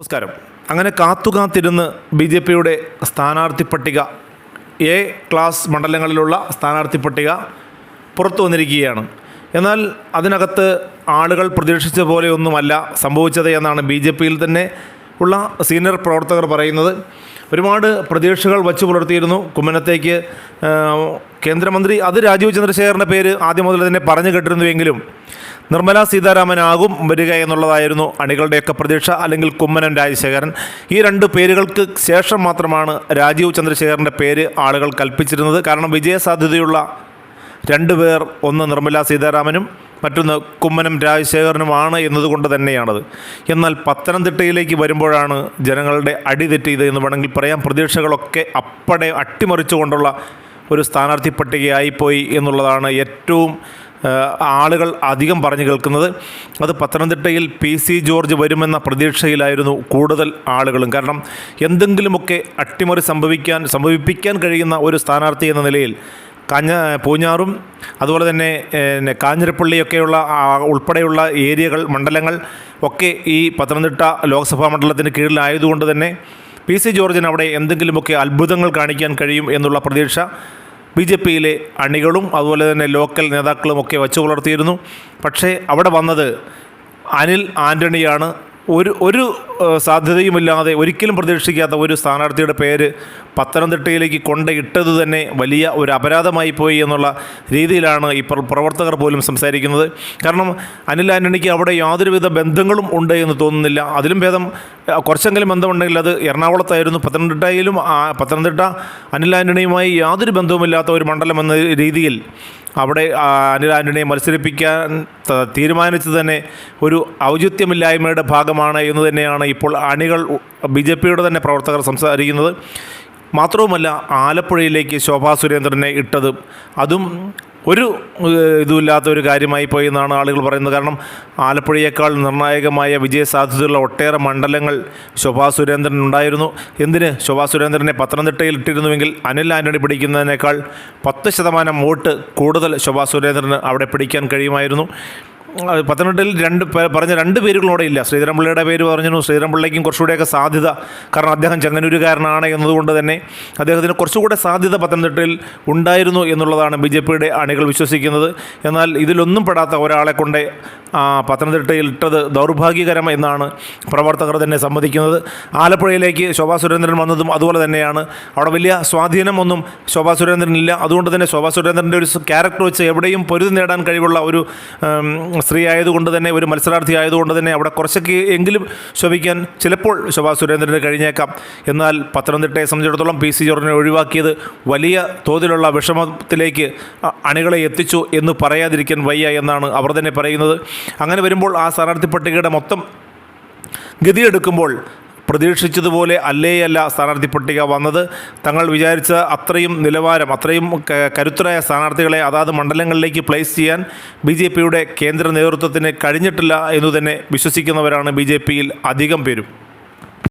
നമസ്കാരം. അങ്ങനെ കാത്തുകാത്തിരുന്ന് B J പിയുടെ സ്ഥാനാർത്ഥി പട്ടിക എ ക്ലാസ് മണ്ഡലങ്ങളിലുള്ള സ്ഥാനാർത്ഥി പട്ടിക പുറത്തു വന്നിരിക്കുകയാണ്. എന്നാൽ അതിനകത്ത് ആളുകൾ പ്രതീക്ഷിച്ച പോലെയൊന്നുമല്ല സംഭവിച്ചത് എന്നാണ് ബി ജെ പിയിൽ തന്നെ ഉള്ള സീനിയർ പ്രവർത്തകർ പറയുന്നത്. ഒരുപാട് പ്രതീക്ഷകൾ വച്ചു പുലർത്തിയിരുന്നു കുമ്മനത്തേക്ക്. കേന്ദ്രമന്ത്രി അത് രാജീവ് ചന്ദ്രശേഖറിന്റെ പേര് ആദ്യം മുതൽ തന്നെ പറഞ്ഞു കേട്ടിരുന്നുവെങ്കിലും നിർമ്മല സീതാരാമനാകും വരിക എന്നുള്ളതായിരുന്നു അണികളുടെയൊക്കെ പ്രതീക്ഷ അല്ലെങ്കിൽ കുമ്മനം രാജശേഖരൻ. ഈ രണ്ട് പേരുകൾക്ക് ശേഷം മാത്രമാണ് രാജീവ് ചന്ദ്രശേഖരന്റെ പേര് ആളുകൾ കൽപ്പിച്ചിരുന്നത്. കാരണം വിജയസാധ്യതയുള്ള രണ്ട് പേർ ഒന്ന് നിർമ്മല സീതാരാമനും മറ്റൊന്ന് കുമ്മനം രാജശേഖരനുമാണ് എന്നതുകൊണ്ട് തന്നെയാണത്. എന്നാൽ പത്തനംതിട്ടയിലേക്ക് വരുമ്പോഴാണ് ജനങ്ങളുടെ അടി തെറ്റിയത് എന്ന് വേണമെങ്കിൽ പറയാം. പ്രതീക്ഷകളൊക്കെ അപ്പടെ അട്ടിമറിച്ചുകൊണ്ടുള്ള ഒരു സ്ഥാനാർത്ഥി പട്ടികയായിപ്പോയി എന്നുള്ളതാണ് ഏറ്റവും ആളുകൾ അധികം പറഞ്ഞു കേൾക്കുന്നത്. അത് പത്തനംതിട്ടയിൽ പി സി ജോർജ് വരുമെന്ന പ്രതീക്ഷയിലായിരുന്നു കൂടുതൽ ആളുകളും. കാരണം എന്തെങ്കിലുമൊക്കെ അട്ടിമറി സംഭവിക്കാൻ സംഭവിപ്പിക്കാൻ കഴിയുന്ന ഒരു സ്ഥാനാർത്ഥി എന്ന നിലയിൽ കാഞ്ഞ പൂഞ്ഞാറും അതുപോലെ തന്നെ കാഞ്ഞിരപ്പള്ളിയൊക്കെയുള്ള ഉൾപ്പെടെയുള്ള ഏരിയകൾ മണ്ഡലങ്ങൾ ഒക്കെ ഈ പത്തനംതിട്ട ലോക്സഭാ മണ്ഡലത്തിന് കീഴിലായതുകൊണ്ട് തന്നെ പി സി ജോർജിന് അവിടെ എന്തെങ്കിലുമൊക്കെ അത്ഭുതങ്ങൾ കാണിക്കാൻ കഴിയും എന്നുള്ള പ്രതീക്ഷ ബി ജെ പിയിലെ അണികളും അതുപോലെ തന്നെ ലോക്കൽ നേതാക്കളും ഒക്കെ വച്ചു പുലർത്തിയിരുന്നു. പക്ഷേ അവിടെ വന്നത് അനിൽ ആന്റണിയാണ് ഒരു ഒരു സാധ്യതയുമില്ലാതെ ഒരിക്കലും പ്രതീക്ഷിക്കാത്ത ഒരു സ്ഥാനാർത്ഥിയുടെ പേര് പത്തനംതിട്ടയിലേക്ക് കൊണ്ടിട്ടത് തന്നെ വലിയ ഒരു അപരാധമായി പോയി എന്നുള്ള രീതിയിലാണ് ഇപ്പോൾ പ്രവർത്തകർ പോലും സംസാരിക്കുന്നത്. കാരണം അനിൽ ആന്റണിക്ക് അവിടെ യാതൊരുവിധ ബന്ധങ്ങളും ഉണ്ട് എന്ന് തോന്നുന്നില്ല. അതിലും ഭേദം കുറച്ചെങ്കിലും ബന്ധമുണ്ടെങ്കിൽ അത് എറണാകുളത്തായിരുന്നു. പത്തനംതിട്ടയിലും പത്തനംതിട്ട അനിൽ ആന്റണിയുമായി യാതൊരു ബന്ധവുമില്ലാത്ത ഒരു മണ്ഡലം എന്ന രീതിയിൽ അവിടെ അനിൽ ആന്റണിയെ മത്സരിപ്പിക്കാൻ തീരുമാനിച്ചത് തന്നെ ഒരു ഔചിത്യമില്ലായ്മയുടെ ഭാഗമാണ് എന്ന് തന്നെയാണ് ഇപ്പോൾ അണികൾ ബി ജെ പിയുടെ തന്നെ പ്രവർത്തകർ സംസാരിക്കുന്നത്. മാത്രവുമല്ല ആലപ്പുഴയിലേക്ക് ശോഭാ സുരേന്ദ്രനെ ഇട്ടതും അതും ഒരു ഇതുമില്ലാത്ത ഒരു കാര്യമായി പോയി എന്നാണ് ആളുകൾ പറയുന്നത്. കാരണം ആലപ്പുഴയേക്കാൾ നിർണായകമായ വിജയസാധ്യതയുള്ള ഒട്ടേറെ മണ്ഡലങ്ങൾ ശോഭാ സുരേന്ദ്രൻ ഉണ്ടായിരുന്നു. എന്തിന്? ശോഭാ സുരേന്ദ്രനെ പത്തനംതിട്ടയിൽ ഇട്ടിരുന്നുവെങ്കിൽ അനിൽ ആന്റണി പിടിക്കുന്നതിനേക്കാൾ പത്ത് ശതമാനം വോട്ട് കൂടുതൽ ശോഭാ സുരേന്ദ്രന് അവിടെ പിടിക്കാൻ കഴിയുമായിരുന്നു. പത്തനംതിട്ടയിൽ രണ്ട് പറഞ്ഞ രണ്ട് പേരുകളോടെ ഇല്ല. ശ്രീധരൻപിള്ളയുടെ പേര് പറഞ്ഞു ശ്രീധരൻപിള്ളയ്ക്കും കുറച്ചുകൂടെയൊക്കെ സാധ്യത. കാരണം അദ്ദേഹം ചെങ്ങന്നൂരുകാരനാണ് എന്നതുകൊണ്ട് തന്നെ അദ്ദേഹത്തിന് കുറച്ചുകൂടെ സാധ്യത പത്തനംതിട്ടയിൽ ഉണ്ടായിരുന്നു എന്നുള്ളതാണ് ബി ജെ പിയുടെ അണികൾ വിശ്വസിക്കുന്നത്. എന്നാൽ ഇതിലൊന്നും പെടാത്ത ഒരാളെ കൊണ്ട് പത്തനംതിട്ടയിൽ ഇട്ടത് ദൗർഭാഗ്യകരം എന്നാണ് പ്രവർത്തകർ തന്നെ സമ്മതിക്കുന്നത്. ആലപ്പുഴയിലേക്ക് ശോഭാ സുരേന്ദ്രൻ വന്നതും അതുപോലെ തന്നെയാണ്. അവിടെ വലിയ സ്വാധീനമൊന്നും ശോഭാ സുരേന്ദ്രനില്ല. അതുകൊണ്ട് തന്നെ ശോഭാ സുരേന്ദ്രന്റെ ഒരു ക്യാരക്ടർ വെച്ച് എവിടെയും പൊരുതി നേടാൻ കഴിവുള്ള ഒരു സ്ത്രീ ആയതുകൊണ്ട് തന്നെ ഒരു മത്സരാർത്ഥി ആയതുകൊണ്ട് തന്നെ അവിടെ കുറച്ചൊക്കെ എങ്കിലും ശോഭിക്കാൻ ചിലപ്പോൾ ശോഭാ സുരേന്ദ്രന് കഴിഞ്ഞേക്കാം. എന്നാൽ പത്തനംതിട്ടയെ സംബന്ധിച്ചിടത്തോളം പി സി ജോർജിനെ ഒഴിവാക്കിയത് വലിയ തോതിലുള്ള വിഷമത്തിലേക്ക് അണികളെ എത്തിച്ചു എന്ന് പറയാതിരിക്കാൻ വയ്യ എന്നാണ് അവർ തന്നെ പറയുന്നത്. അങ്ങനെ വരുമ്പോൾ ആ സ്ഥാനാർത്ഥി പട്ടികയുടെ മൊത്തം ഗതിയെടുക്കുമ്പോൾ പ്രതീക്ഷിച്ചതുപോലെ അല്ലേയല്ല സ്ഥാനാർത്ഥി പട്ടിക വന്നത്. തങ്ങൾ വിചാരിച്ച അത്രയും നിലവാരം അത്രയും കരുത്തരായ സ്ഥാനാർത്ഥികളെ അതാത് മണ്ഡലങ്ങളിലേക്ക് പ്ലേസ് ചെയ്യാൻ ബി ജെ പിയുടെ കേന്ദ്ര നേതൃത്വത്തിന് കഴിഞ്ഞിട്ടില്ല എന്നു തന്നെ വിശ്വസിക്കുന്നവരാണ് ബി ജെ പിയിൽ അധികം പേരും.